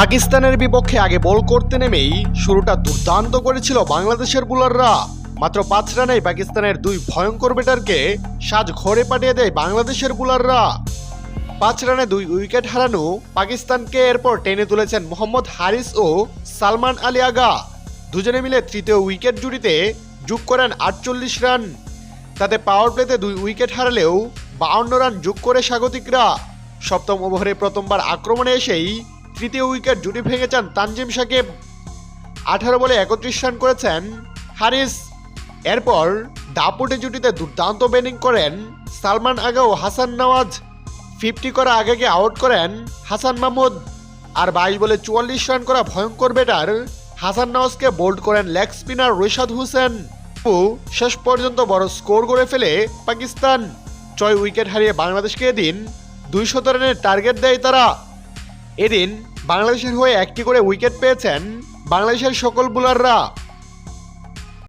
পাকিস্তানের বিপক্ষে আগে বল করতে নেমেই শুরুটা দুর্দান্ত করেছিল বাংলাদেশের বোলাররা। মাত্র পাঁচ রানেই পাকিস্তানের দুই ভয়ঙ্কর ব্যাটারকে সাজ ঘরে পাঠিয়ে দেয় বাংলাদেশের বোলাররা। পাঁচ রানে দুই উইকেট হারানো পাকিস্তানকে এরপর টেনে তুলেছেন মোহাম্মদ হারিস ও সালমান আলী আগা। দুজনে মিলে তৃতীয় উইকেট জুড়িতে যোগ করেন আটচল্লিশ রান। তাতে পাওয়ার প্লেতে দুই উইকেট হারালেও বাউন্ন রান যোগ করে স্বাগতিকরা। সপ্তম ওভারে প্রথমবার আক্রমণে এসেই তৃতীয় উইকেট জুটি ভেঙে ভেঙেছেন তানজিম সাকিব। আঠারো বলে একত্রিশ রান করেছেন হারিস। এরপর দাপুটে জুটিতে দুর্দান্ত ব্যাটিং করেন সালমান আগা ও হাসান নওয়াজ। ফিফটি করা আগেকে আউট করেন হাসান মাহমুদ। আর বাইশ বলে চুয়াল্লিশ রান করা ভয়ঙ্কর ব্যাটার হাসান নওয়াজকে বোল্ড করেন লেগ স্পিনার রিশাদ হোসেন। শেষ পর্যন্ত বড় স্কোর করে ফেলে পাকিস্তান। ছয় উইকেট হারিয়ে বাংলাদেশকে এদিন দুইশত রানের টার্গেট দেয় তারা। এদিন বাংলাদেশের হয়ে একটি করে উইকেট পেয়েছেন বাংলাদেশের সকল বোলাররা